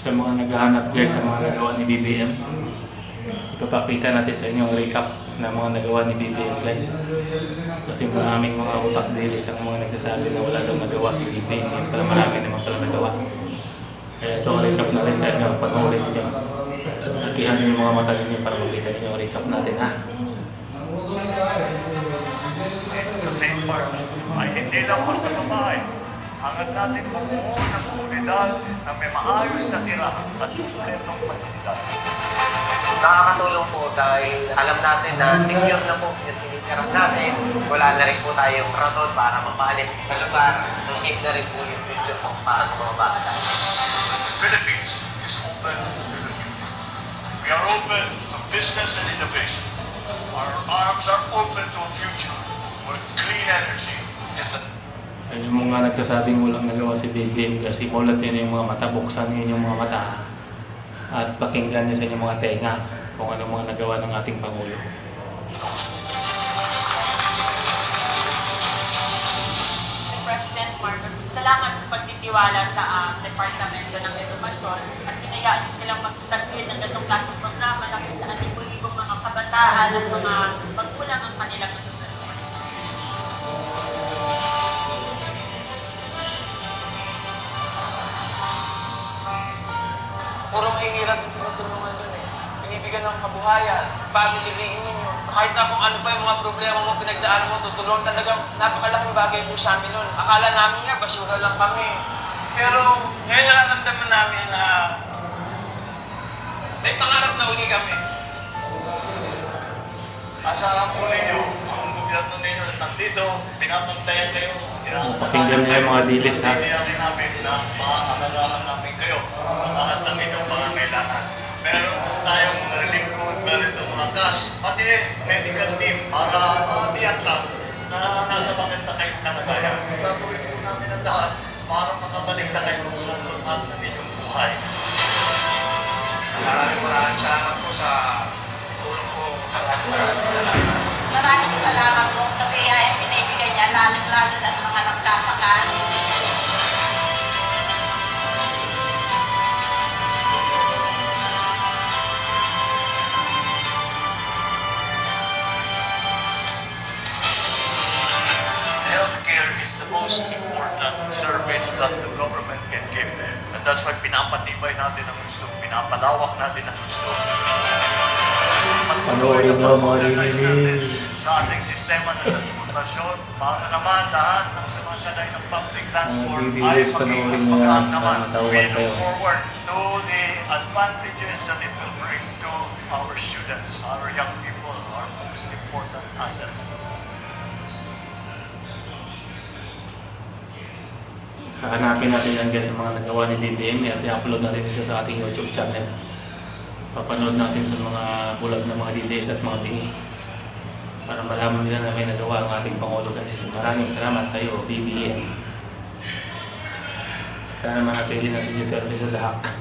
sa mga naghahanap guys ng mga nagawa ni BBM. Ipapakita natin sa inyo ang recap ng mga nagawa ni BBM guys. Kasi maraming mga utak dilis ang mga nagsasabi na wala daw nagawa si BBM. Yan pala marami naman pala nagawa. Kaya ito ang recap natin sa inyo. Panoorin niyo. Nakihan niyo yung mga mata ninyo para makita niyo ang recap natin ha. sa St. Mark's ay hindi lang basta babae. Hangad natin bumuo ng komunidad na may maayos na tirahan at kumpletong pasilidad. Nakakatulong po dahil alam natin na secure na po yung sinitirahan natin. Wala na rin po tayong rason para mapaalis sa lugar. So safe na rin po yung future po para sa mga bata. The Philippines is open to the future. We are open to business and innovation. Our arms are open to a future yung mga nagsasabing walang nagawa si BBM kasi mulat yun yung mga mata, buksan yun yung mga mata at pakinggan nyo sa inyong mga tenga kung ano mga nagawa ng ating Pangulo. President Marcos, salamat sa pagtitiwala sa ah, Departamento ng Edukasyon at hinayaan niyo silang magtaguyod ng ganitong klaseng programa kung saan libo-libong mga kabataan at mga magulang ang kanilang Puro mahihirap yung tinutulungan dun eh. Binibigyan ng kabuhayan, family reunion. Kahit na kung ano pa yung mga problema mo, pinagdaan mo, tutulungan talagang napakalaking bagay po sa amin nun. Akala namin nga, basura lang kami. Pero ngayon nararamdaman namin na may pangarap na uli kami. Asahan po ninyo, ang gobyerno ninyo na nandito, pinapantayan kayo, Pakinggan niyo yung mga dilis, ha? Tiniyakin namin na maaalagaan namin kayo team para matiyak lang na nasa maganda kayong kalagayan. Gagawin po namin ang lahat para makabalik na kayo sa normal na inyong buhay. Maraming maraming salamat po sa most important service that the government can give. And that's why pinapatibay natin ang gusto, pinapalawak natin ang gusto. Panoorin ang mga nililis. Sa ating sistema ng transportasyon, para naman lahat ng sumasakay ng public transport ay yan. naman. We look forward to the advantages that it will bring to our students, our young people, our most important asset. Hahanapin natin yan guys sa mga nagawa ni BBM at i-upload natin ito sa ating YouTube channel. Papanood natin sa mga bulag ng mga DDS at mga tingi para malaman nila na may nagawa ang ating Pangulo guys. Maraming salamat sa iyo, BBM. Sana manatili na si Duterte sa lahak.